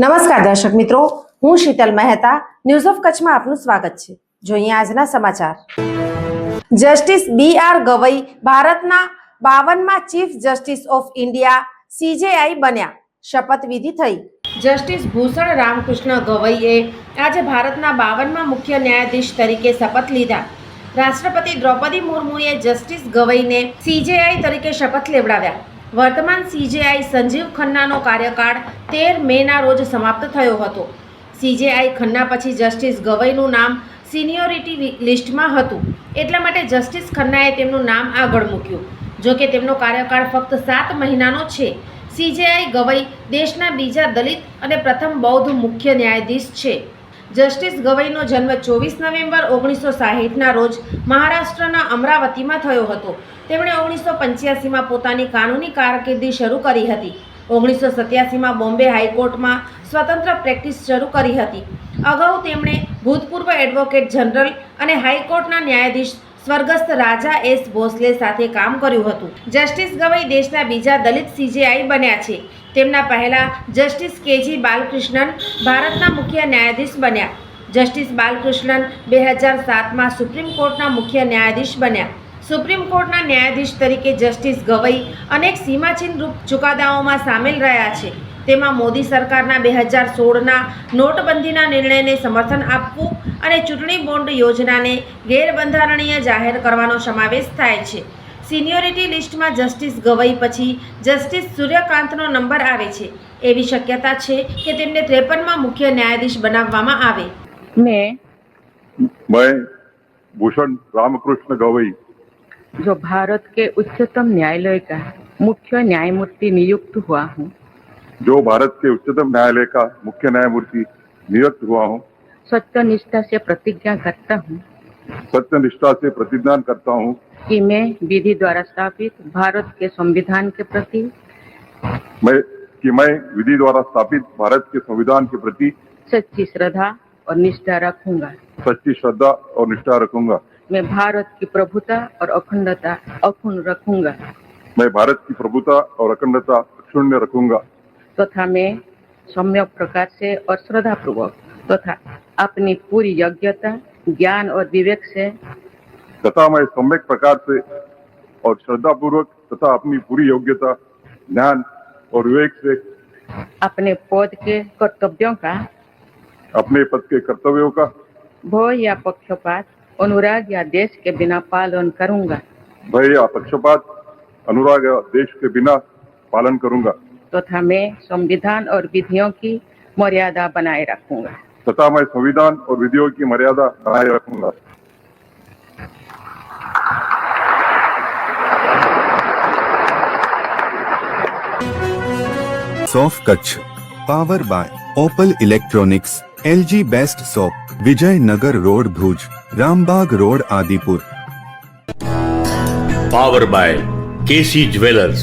નમસ્કાર દર્શક મિત્રો, હું શીતલ મહેતા ન્યૂઝ ઓફ કચ્છમાં આપનું સ્વાગત છે. જોઈએ આજના સમાચાર. જસ્ટિસ બી આર ગવઈ ભારતના બાવનમાં chief justice of India CJI બન્યા. શપથવિધિ થઈ. જસ્ટિસ ભૂષણ રામકૃષ્ણ ગવઈએ આજે ભારતના બાવનમાં મુખ્ય ન્યાયાધીશ તરીકે શપથ લીધા. રાષ્ટ્રપતિ દ્રૌપદી મુર્મુએ જસ્ટિસ ગવઈને સીજેઆઈ તરીકે શપથ લેવડાવ્યા. વર્તમાન સીજેઆઈ સંજીવ ખન્નાનો કાર્યકાળ તેર મેના રોજ સમાપ્ત થયો હતો. સીજેઆઈ ખન્ના પછી જસ્ટિસ ગવઈનું નામ સિનિયોરિટી લિસ્ટમાં હતું. એટલા માટે જસ્ટિસ ખન્નાએ તેમનું નામ આગળ મૂક્યું. જો કે તેમનો કાર્યકાળ ફક્ત સાત મહિનાનો છે. સીજેઆઈ ગવઈ દેશના બીજા દલિત અને પ્રથમ બૌદ્ધ મુખ્ય ન્યાયાધીશ છે. જસ્ટિસ ગવઈનો જન્મ ચોવીસ નવેમ્બર ઓગણીસો સાહીઠના રોજ મહારાષ્ટ્રના અમરાવતીમાં થયો હતો. તેમણે ઓગણીસો પંચ્યાસીમાં પોતાની કાનૂની કારકિર્દી શરૂ કરી હતી. ઓગણીસો સત્યાસીમાં બોમ્બે હાઈકોર્ટમાં સ્વતંત્ર પ્રેક્ટિસ શરૂ કરી હતી. અગાઉ તેમણે ભૂતપૂર્વ એડવોકેટ જનરલ અને હાઈકોર્ટના ન્યાયાધીશ સ્વર્ગસ્થ રાજા એસ ભોસલે સાથે કામ કર્યું હતું. જસ્ટિસ ગવઈ દેશના બીજા દલિત સીજેઆઈ બન્યા છે. તેમના પહેલા જસ્ટિસ કેજી બાલકૃષ્ણન ભારતના મુખ્ય ન્યાયાધીશ બન્યા. જસ્ટિસ બાલકૃષ્ણન બે હજાર સાતમાં સુપ્રીમ કોર્ટના મુખ્ય ન્યાયાધીશ બન્યા. સુપ્રીમ કોર્ટના ન્યાયાધીશ તરીકે જસ્ટિસ ગવઈ અનેક સીમાચિહ્ન રૂપ ચુકાદાઓમાં સામેલ રહ્યા છે. તેમાં મોદી સરકારના બે હજાર સોળના નોટબંધીના નિર્ણયને સમર્થન આપવું અને ચૂંટણી બોન્ડ યોજનાને ગેરબંધારણીય જાહેર કરવાનો સમાવેશ થાય છે સિનિયોરિટી લિસ્ટમાં જસ્ટિસ ગવઈ પછી જસ્ટિસ સૂર્યકાંતનો નંબર આવે છે એવી શક્યતા છે કે તેમને ત્રેપનમાં મુખ્ય ન્યાયાધીશ બનાવવામાં આવે मैं मैं भूषण रामकृष्ण गवई जो भारत के उच्चतम न्यायालय का मुख्य न्यायमूर्ति नियुक्त हुआ हूँ जो भारत के उच्चतम न्यायालय का मुख्य न्यायमूर्ति नियुक्त हुआ हूँ। सत्य निष्ठा से प्रतिज्ञा करता हूँ। सत्य निष्ठा से प्रतिज्ञा करता हूँ। कि मैं विधि द्वारा स्थापित भारत के संविधान के प्रति मैं कि मैं विधि द्वारा स्थापित भारत के संविधान के प्रति सच्ची श्रद्धा और निष्ठा रखूँगा। सच्ची श्रद्धा और निष्ठा रखूँगा। मैं भारत की प्रभुता और अखंडता अक्षुण्ण रखूँगा। मैं भारत की प्रभुता और अखंडता अक्षुण्य रखूँगा। तथा मैं सम्यक प्रकार से और श्रद्धा पूर्वक तथा अपनी पूरी योग्यता ज्ञान और विवेक से तथा मैं सम्यक प्रकार से और श्रद्धा पूर्वक तथा अपनी पूरी योग्यता ज्ञान और विवेक से अपने पद के कर्तव्यों का अपने पद के कर्तव्यों का भय या पक्षपात अनुराग या देश के बिना पालन करूँगा। भय या पक्षपात अनुराग या देश के बिना पालन करूँगा। तथा मैं संविधान और विधियों की मर्यादा बनाए रखूँगा। तथा मैं संविधान और विधियों की मर्यादा बनाए रखूँगा। सॉफ Kutch power by Opal electronics L G best shop Vijay Nagar road Bhuj Rambagh road Adipur power by KC jewellers